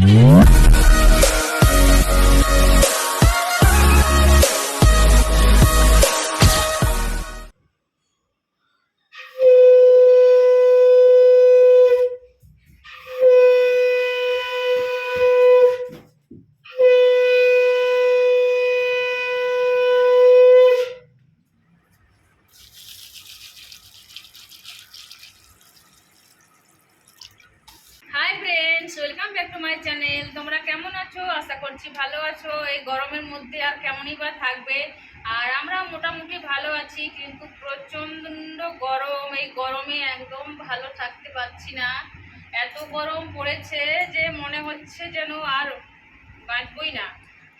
Mm-hmm. Channel তোমরা কেমন আছো? আশা করছি ভালো আছো। এই গরমের মধ্যে আর কেমনই বা থাকবে? আর আমরা মোটামুটি ভালো আছি, কিন্তু প্রচণ্ড গরম। এই গরমে একদম ভালো থাকতে পারছি না। এত গরম পড়েছে যে মনে হচ্ছে যেন আর বাঁচবই না।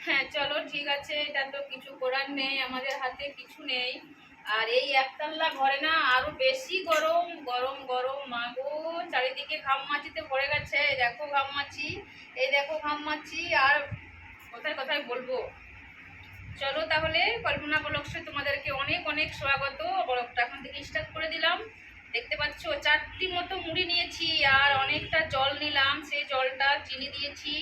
হ্যাঁ চলো ঠিক আছে, এটা তো কিছু করার নেই, আমাদের হাতে কিছু নেই। আর এই একতলা ঘরে না আরও বেশি গরম গরম গরম। মাগো চারিদিকে ঘামমাচিতে ভরে গেছে। দেখো ঘামমাচি এই দেখো ঘামমাচি আর কোথায় কোথায় বলব, চলো তাহলে কল্পনা বলক্সে তোমাদেরকে অনেক অনেক স্বাগত। বলকটা এখন থেকে স্টার্ট করে দিলাম। দেখতে পাচ্ছ, চারটি মতো মুড়ি নিয়েছি আর অনেকটা জল নিলাম। সেই জলটা চিনি দিয়েছি।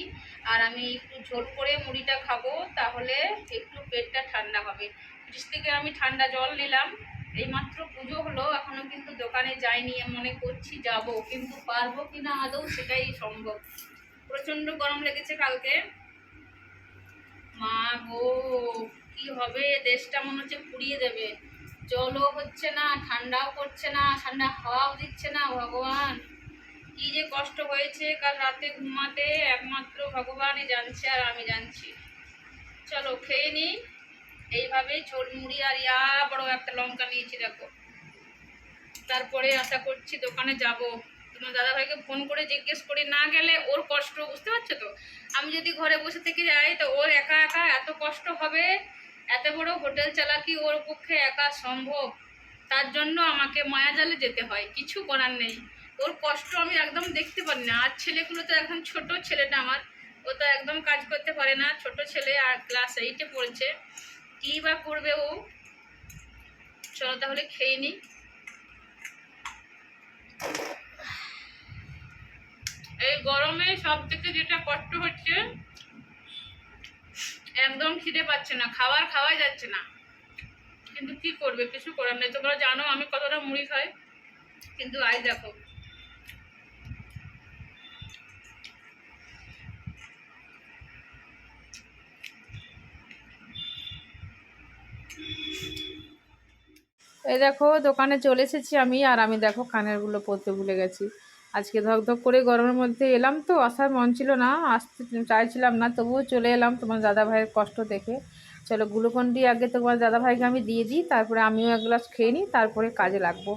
আর আমি একটু ঝোল করে মুড়িটা খাব, তাহলে একটু পেটটা ঠান্ডা হবে। ফ্রিজ থেকে আমি ঠান্ডা জল নিলাম। এইমাত্র পুজো হলো, এখনও কিন্তু দোকানে যাইনি, মনে করছি যাব, কিন্তু পারব কিনা আদৌ সেটাই সম্ভব। প্রচণ্ড গরম লেগেছে কালকে। মা গো, কি হবে? দেশটা মনে হচ্ছে পুড়িয়ে দেবে। জলও হচ্ছে না, ঠান্ডাও করছে না, ঠান্ডা হাওয়াও দিচ্ছে না, ভগবান। কি যে কষ্ট হয়েছে কাল রাতে ঘুমাতে, একমাত্র ভগবানই জানছে আর আমি জানছি। চলো খেয়ে নিই। এইভাবে ঝোল মুড়ি আর ইয়া বড় একটা লঙ্কা নিয়েছি, দেখো। তারপরে আশা করছি দোকানে যাব। তোমার দাদাভাইকে ফোন করে জিজ্ঞেস করি, না গেলে ওর কষ্ট, বুঝতে পারছ তো? আমি যদি ঘরে বসে থেকে যাই, তো ওর একা একা এত কষ্ট হবে? এত বড় হোটেল চালাকি ওর পক্ষে একা সম্ভব? তার জন্য আমাকে মায়াজালে যেতে হয়, কিছু করার নেই। ওর কষ্ট আমি একদম দেখতে পারি না। আর ছেলেগুলো তো এখন ছোট ছেলেটা আমার। ও তো একদম কাজ করতে পারে না। ছোট ছেলে আর ক্লাস এইটে পড়েছে। কী বা করবে ও? চলো তাহলে খেয়ে নিই এই গরমে সব থেকে যেটা কষ্ট হচ্ছে, একদম খিদে পাচ্ছে না, খাবার খাওয়াই যাচ্ছে না। কিন্তু কি করবে? কিছু করার নেই। তোমরা জানো আমি কতটা মুড়ি খাই। কিন্তু আজ দেখো। এই দেখো, দোকানে চলে এসেছি আমি, আর আমি দেখো কানেরগুলো পরতে ভুলে গেছি। আজকে ধক ধক করে গরমের মধ্যে এলাম তো, আসার মন ছিল না, আসতে চাইছিলাম না, তবুও চলে এলাম তোমার দাদা ভাইয়ের কষ্ট দেখে। চলো, গ্লুকন ডি আগে তোমার দাদা ভাইকে আমি দিয়ে দিই, তারপরে আমিও এক গ্লাস খেয়ে নিই, তারপরে কাজে লাগবো।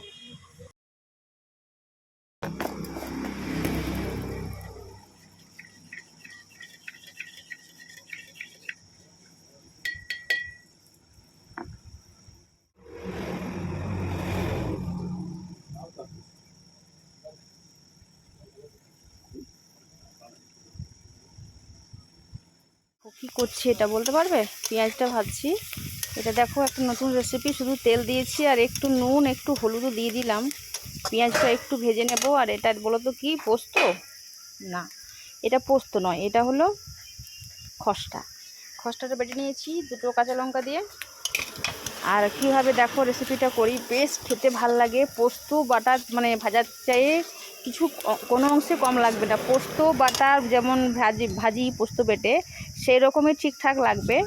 কি করছি এটা বলতে পারবে? পেঁয়াজটা ভাজছি। এটা দেখো একটা নতুন রেসিপি শুধু তেল দিয়েছি আর একটু নুন, একটু হলুদও দিয়ে দিলাম। পেঁয়াজটা একটু ভেজে নেব। আর এটা বলো তো কি, পোস্ত? না, এটা পোস্ত নয়, এটা হলো খসটা। খসটাটা বেটে নিয়েছি দুটো কাঁচা লঙ্কা দিয়ে। আর কীভাবে দেখো রেসিপিটা করি বেশ খেতে ভালো লাগে। পোস্ত বাটা মানে ভাজার চাইয়ে কিছু কোনো অংশে কম লাগবে না। পোস্ত বাটা যেমন ভাজি ভাজি পোস্ত বেটে সেই রকমই ঠিকঠাক লাগবে।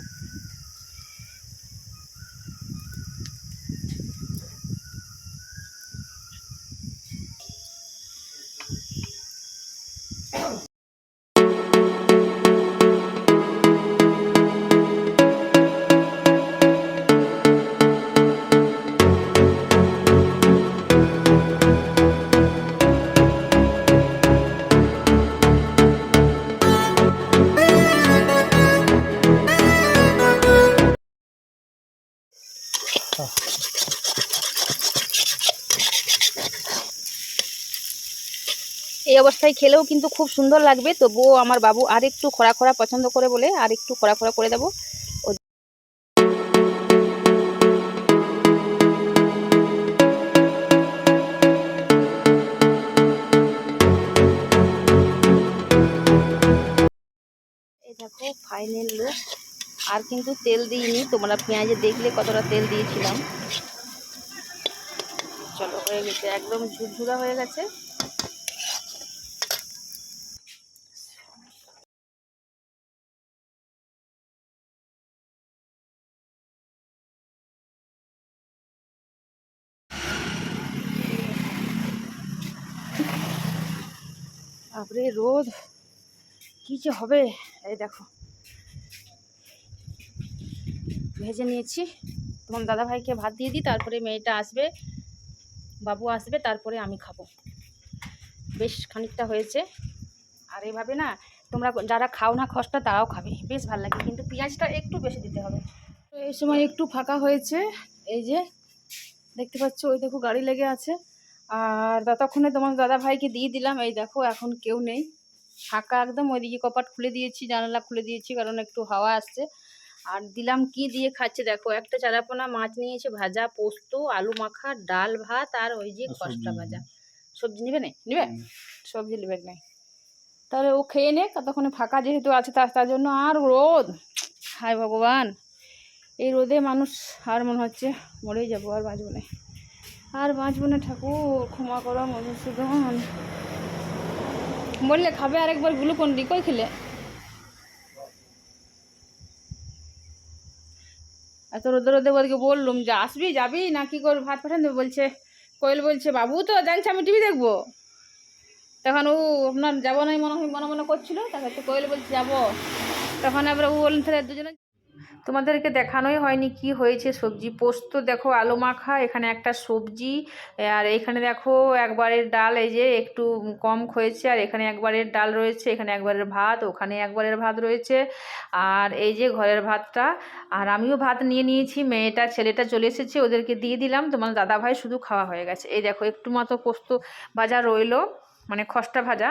এই অবস্থায় খেলেও কিন্তু খুব সুন্দর লাগবে, তবুও আমার বাবু আর একটু খরা খরা পছন্দ করে বলে আর একটু খরা খরা করে দেবো। দেখো ফাইনাল লুক আর কিন্তু তেল দিইনি। তোমরা পেঁয়াজে দেখলে কতটা তেল দিয়েছিলাম। চলো, হয়ে গেছে, একদম ঝুরঝুরা হয়ে গেছে। বাপরে, রোদ! কি যে হবে? এই দেখো। ভেজে নিয়েছি। তোমার দাদা ভাইকে ভাত দিয়ে দিই, তারপরে মেয়েটা আসবে, বাবু আসবে, তারপরে আমি খাব। বেশ খানিকটা হয়েছে। আর এভাবে না, তোমরা যারা খাও না খসটা, তারাও খাবে। বেশ ভালো লাগে, কিন্তু পেঁয়াজটা একটু বেশি দিতে হবে। তো এই সময় একটু ফাঁকা হয়েছে। এই যে, দেখতে পাচ্ছ, ওই দেখো গাড়ি লেগে আছে। আর ততক্ষণে তোমার দাদা ভাইকে দিয়ে দিলাম। এই দেখো, এখন কেউ নেই। ফাঁকা একদম, ওইদিকে কপাট খুলে দিয়েছি, জানালা খুলে দিয়েছি, কারণ একটু হাওয়া আসছে। আর দিলাম কি দিয়ে খাচ্ছে দেখো একটা চারাপোনা মাছ নিয়েছে ভাজা পোস্ত আলু মাখা ডাল ভাত আর ওই যে খসটা ভাজা। সবজি নেবে না? নেবে? সবজি নেবে নাই তাহলে ও খেয়ে নে ততক্ষণে ফাঁকা যেহেতু আছে তার তার জন্য আর রোদ। হায় ভগবান। এই রোদে মানুষ আর মনে হচ্ছে মরেই যাব আর বাঁচবো না। আর বাঁচবো না ঠাকুর ক্ষমা করো মধুসূদন। বললে খাবে আরেকবার গ্লুকন ডি কই খেলে? এত রোদে রোদে ওদেরকে বললুম, যে, আসবি, যাবি? না, কি করবি? ভাত পাঠান দেবে, বলছে। কোয়েল বলছে, বাবু তো জানছে আমি টিভি দেখব। তখন ও আপনার যাব না মনে হয়, মনে মনে করছিল। তখন কোয়েল বলছে, যাব। তখন আবার ও বললেন তাহলে দুজনে তোমাদেরকে দেখানোই হয়নি কি হয়েছে সবজি। পোস্ত দেখো, আলু মাখা, এখানে একটা সবজি, আর এখানে দেখো একবারের ডাল, এই যে একটু কম হয়েছে, আর এখানে একবারের ডাল রয়েছে, এখানে একবারের ভাত, ওখানে একবারের ভাত রয়েছে, আর এই যে ঘরের ভাতটা। আর আমিও ভাত নিয়ে নিয়েছি, মেয়েটা, ছেলেটা চলে এসেছে, ওদেরকে দিয়ে দিলাম, তোমার দাদা ভাই শুধু খাওয়া হয়ে গেছে। এই দেখো, একটু মতো পোস্ত ভাজা রইল মানে খসটা ভাজা,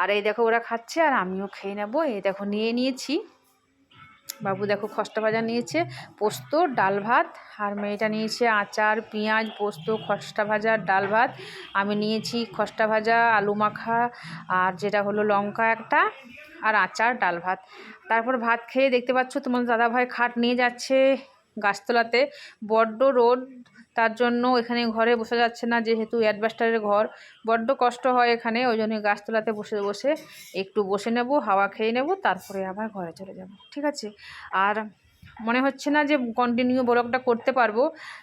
আর এই দেখো ওরা খাচ্ছে, আর আমিও খেয়ে নেব, এই দেখো নিয়ে নিয়েছি। বাবু দেখো খসটা ভাজা নিয়েছে, পোস্ত, ডাল ভাত, আর মেয়েটা নিয়েছে আচার, পেঁয়াজ, পোস্ত খসটা ভাজা, ডাল ভাত। আমি নিয়েছি খসটা ভাজা, আলু মাখা, আর যেটা হলো লঙ্কা একটা, আর আচার, ডাল ভাত। তারপর ভাত খেয়ে দেখতে পাচ্ছ তোমার দাদাভাই খাট নিয়ে যাচ্ছে গাছতলাতে। বড্ড রোদ তার জন্য এখানে ঘরে বসে যাচ্ছে না, যেহেতু অ্যাডভাস্টারের ঘর। বড্ড কষ্ট হয় এখানে, ওই জন্য গাছতলাতে বসে বসে একটু বসে নেব, হাওয়া খেয়ে নেব, তারপরে আবার ঘরে চলে যাব। ঠিক আছে? আর মনে হচ্ছে না যে কন্টিনিউ ব্লগটা করতে পারব।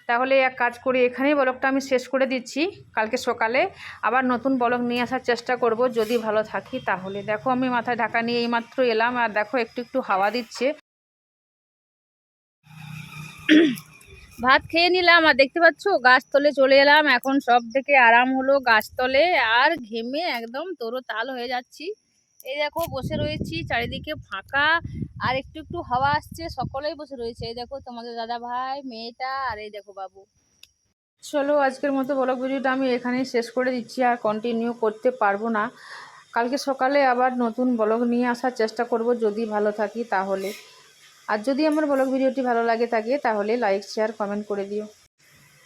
তাহলে এক কাজ করি, এখানেই ব্লগটা আমি শেষ করে দিচ্ছি কালকে সকালে। আবার নতুন ব্লগ নিয়ে আসার চেষ্টা করব, যদি ভালো থাকি তাহলে। দেখো, আমি মাথায় ঢাকা নিয়ে এইমাত্র এলাম, আর দেখো, একটু একটু হাওয়া দিচ্ছে। ভাত খেয়ে নিলাম আর দেখতে পাচ্ছ গাছতলে চলে এলাম। এখন সব থেকে আরাম হলো গাছতলে আর ঘেমে একদম তোরো তাল হয়ে যাচ্ছি। এই দেখো, বসে রয়েছি, চারিদিকে ফাঁকা। আর একটু একটু হাওয়া আসছে, সকলেই বসে রয়েছে। এই দেখো, তোমাদের দাদা ভাই, মেয়েটা আর এই দেখো বাবু। চলো, আজকের মতো ব্লগ ভিডিওটা আমি এখানেই শেষ করে দিচ্ছি আর কন্টিনিউ করতে পারব না। কালকে সকালে আবার নতুন ব্লগ নিয়ে আসার চেষ্টা করব, যদি ভালো থাকি তাহলে। আর যদি আমার ব্লগ ভিডিওটি ভালো লাগে থাকে, তাহলে লাইক শেয়ার কমেন্ট করে দিও।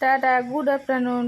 Tata good afternoon